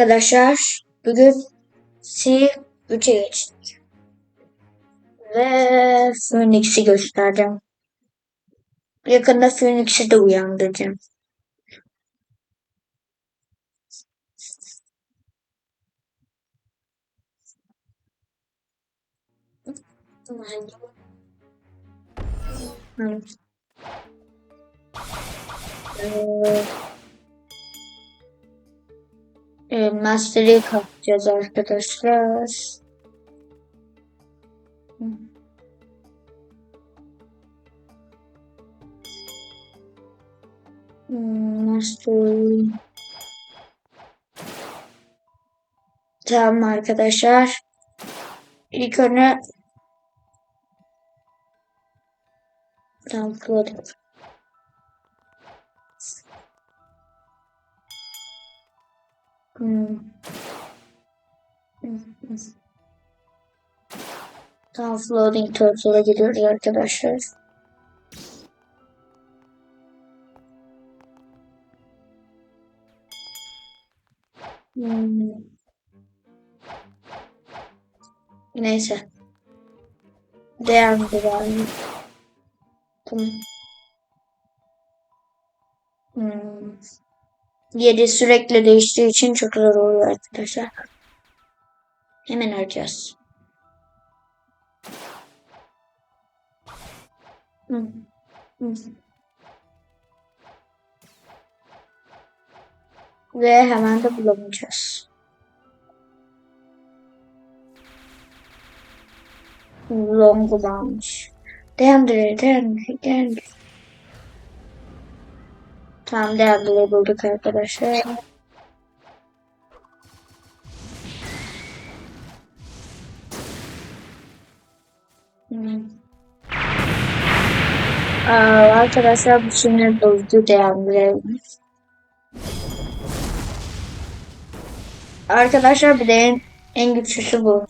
Arkadaşlar bugün C3'e geçtik. Ve Phoenix'i göstereceğim. Yakında Phoenix'i de uyandıracağım. Evet. E, Master'ı kapacağız arkadaşlar. Hmm, Master. Tamam arkadaşlar. İlk önce Tamam kıladım. Hmm. Hmm, hmm. Tamam floating turtle'a gidiyoruz arkadaşlar. Hmm. Neyse. Devam edelim. Tamam. Hmm. Yeri sürekli değiştiği için çok zor oluyor arkadaşlar. Hemen arayacağız. Hmm. Hmm. Ve hemen de bulamayacağız. Longu varmış. Deandre, Deandre, Deandre. Tamam Deandre'yi bulduk arkadaşlar. Hmm. Aa, arkadaşlar bu sinir bozucu Deandre. Arkadaşlar bir de en, en güçlüsü bu.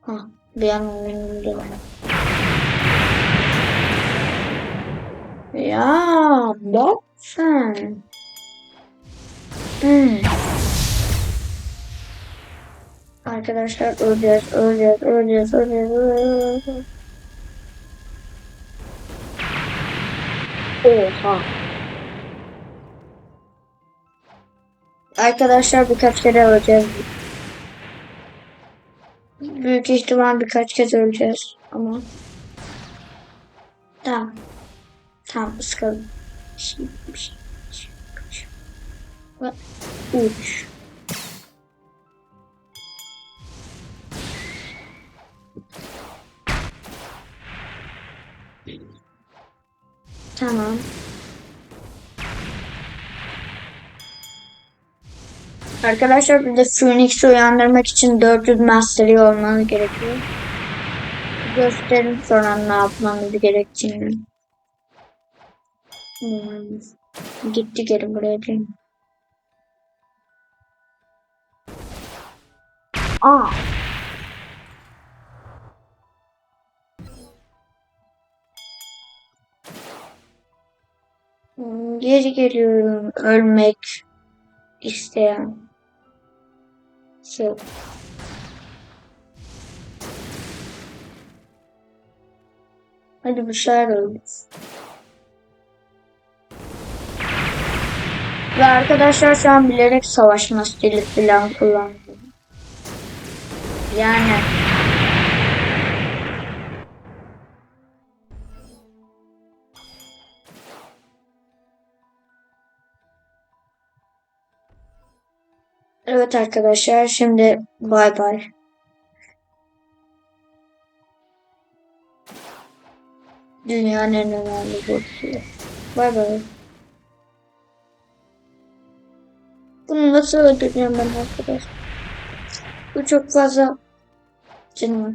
Ha, bir an oyunum Ya bak sen. Hmm. Arkadaşlar öleceğiz, öleceğiz, öleceğiz, öleceğiz, öleceğiz. Oha. Arkadaşlar birkaç kere öleceğiz. Büyük ihtimal birkaç kez öleceğiz ama. Tamam. Tamam ıskalım. Şimdi bir şey. Uç. Tamam. Arkadaşlar bir de Phoenix'i uyandırmak için 400 Mastery olmanız gerekiyor. Gösterin sonra ne yapmanız gerektiğini. Hmm. Gitti geri buraya değil mi? Aa. Geri geliyorum ölmek isteyen. Şey. Hadi bir şeyler öldür. Ve arkadaşlar şu an bilerek savaşma stili falan kullandım. Yani Evet arkadaşlar şimdi bay bay. Dünyanın en önemli burcu. Bay bay. Bunu nasıl öldüreceğim ben arkadaşlar? Bu çok fazla canım.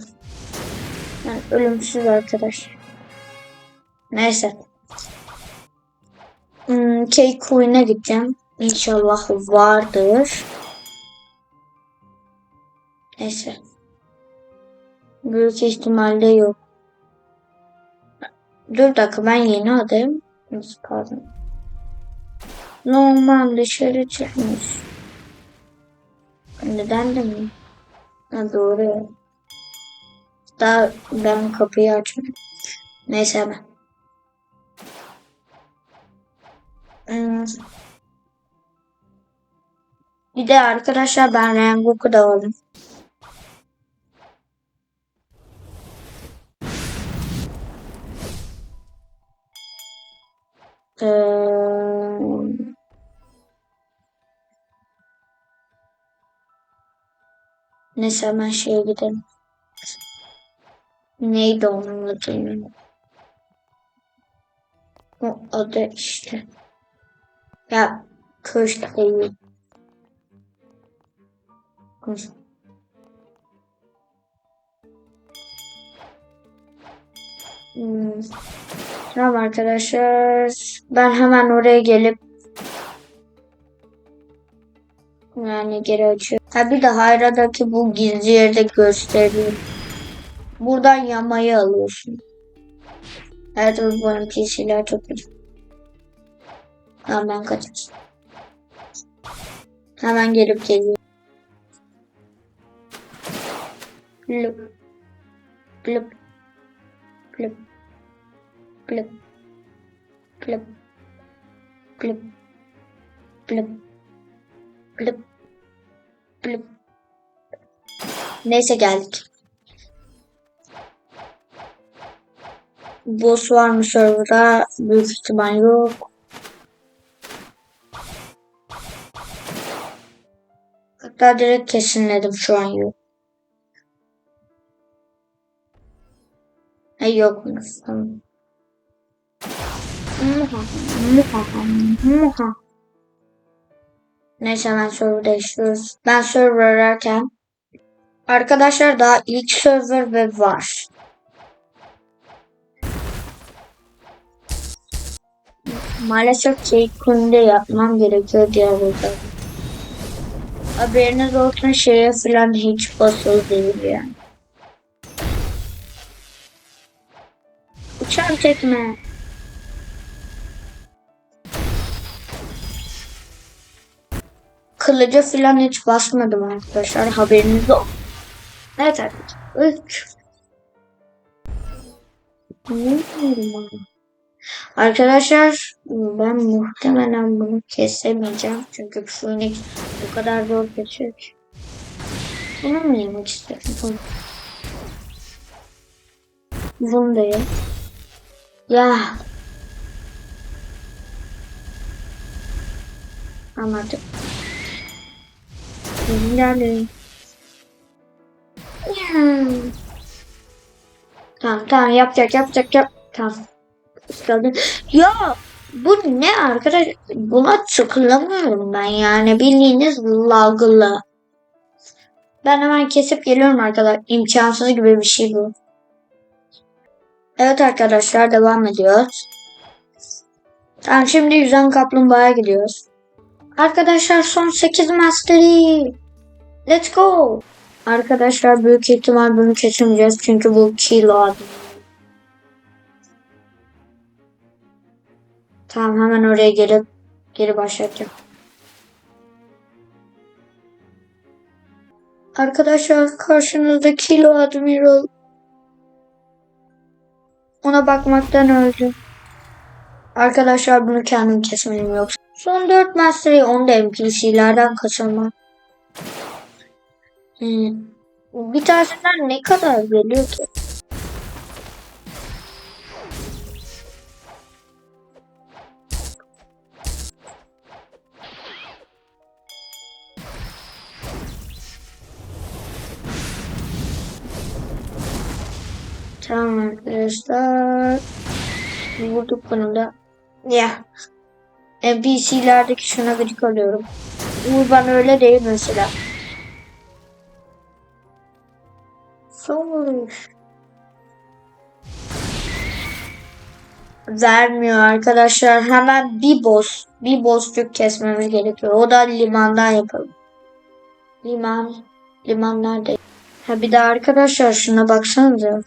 Yani ölümsüz arkadaş. Neyse. Hmm, Cake Queen'e gideceğim. İnşallah vardır. Neyse. Büyük ihtimalle yok. Dur dakika ben yeni adayım. Pardon. Normal dışarı çıkmış. Neden de mi? Ha, doğru. Daha ben kapıyı açmadım. Neyse hemen. Hmm. Bir de arkadaşlar ben Rengoku da aldım. Ee, Neyse hemen şeye gidelim. Neydi onun adı? O adı işte. Ya. Köşk. Hmm. Tamam arkadaşlar. Ben hemen oraya gelip yani geri açıyorum. Ha bir de Hayra'daki bu gizli yerde gösteriyor. Buradan yamayı alıyorsun. Evet bu NPC'ler çok. Tamam ben kaçar. Hemen gelip geliyorum. Blip. Blip. Blip. Blip. Blip. Blip. Blip. Blip. Blip. Neyse geldik. Boss var mı serverda? Büyük ihtimal yok. Hatta direkt kesinledim şu an yok. Ha yokmuş. Tamam. Muha. Muha. Muha. Neyse hemen server değiştiriyoruz. Ben server ararken arkadaşlar daha ilk server ve var. Maalesef kunde yapmam gerekiyor diğer burada. Haberiniz olsun şeye falan hiç basılı değil yani. Uçan tekme. Kılıca falan hiç basmadım arkadaşlar. Haberiniz olsun. Evet arkadaşlar. Arkadaşlar ben muhtemelen bunu kesemeyeceğim. Çünkü Phoenix bu kadar zor geçiyor ki. Bunu mu yemek istedim? Bunu da ye. Ya. Anladım. Geldim. Ya. Tamam tamam yapacak yapacak yap. Tamam. Ya bu ne arkadaş? Buna tıklamıyorum ben yani bildiğiniz laglı. Ben hemen kesip geliyorum arkadaşlar. İmkansız gibi bir şey bu. Evet arkadaşlar devam ediyoruz. Tamam şimdi yüzen kaplumbağaya gidiyoruz. Arkadaşlar son 8 mastery. Let's go. Arkadaşlar büyük ihtimal bunu kesemeyeceğiz çünkü bu kilo adı. Tamam hemen oraya gelip geri başlatacağım. Arkadaşlar karşınızda Kilo Admiral. Ona bakmaktan öldü. Arkadaşlar bunu kendim kesmeliyim yoksa. Son 4 Master'ı 10 da NPC'lerden kaçırmam. Hmm. Bir tanesinden ne kadar geliyor ki? Tamam arkadaşlar. Vurduk bunu da. Ya. NPC'lerdeki şuna gıcık alıyorum. Urban öyle değil mesela. Sonuç. Vermiyor arkadaşlar. Hemen bir boss. Bir bossçuk kesmemiz gerekiyor. O da limandan yapalım. Liman. Liman nerede? Ha bir de arkadaşlar şuna baksanıza.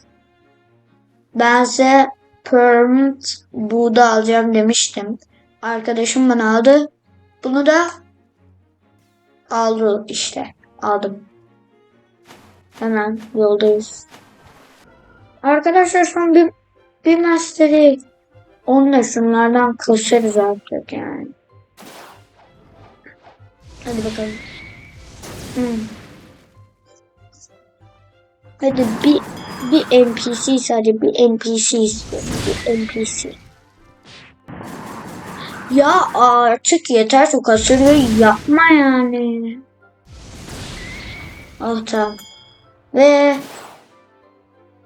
Ben size permanent buğda alacağım demiştim. Arkadaşım bana aldı. Bunu da aldı işte. Aldım. Hemen yoldayız. Arkadaşlar son bir bir master'i onunla şunlardan kasarız artık yani. Hadi bakalım. Hmm. Hadi bir bir NPC sadece bir NPC istiyorum. Bir NPC. Ya artık yeter şu kasırgayı yapma yani. Oh tamam. Ve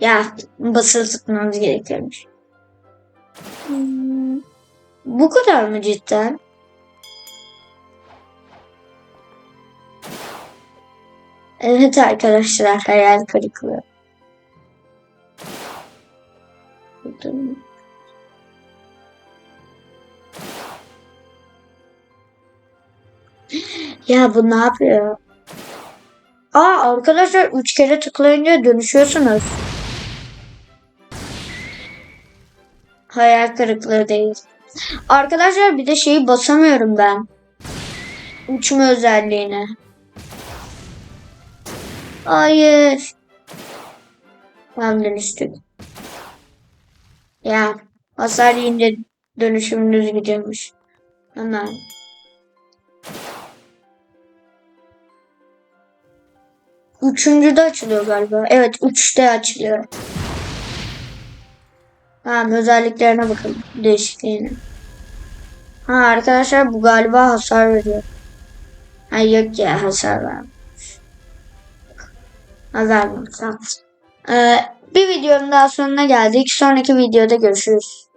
ya basılı tutmamız gerekiyormuş. Bu kadar mı cidden? Evet arkadaşlar hayal kırıklığı. Ya bu ne yapıyor? Aa arkadaşlar 3 kere tıklayınca dönüşüyorsunuz. Hayal kırıklığı değil. Arkadaşlar bir de şeyi basamıyorum ben. Uçma özelliğine. Hayır. Tam dönüştük. Ya hasar yiyince dönüşümünüz gidiyormuş. Hemen. Üçüncüde açılıyor galiba. Evet üçte açılıyor. Tamam özelliklerine bakalım. Değişikliğine. Ha arkadaşlar bu galiba hasar veriyor. Ha yok ya hasar vermiş. Ha vermemiş. Ee, bir videonun daha sonuna geldik. Sonraki videoda görüşürüz.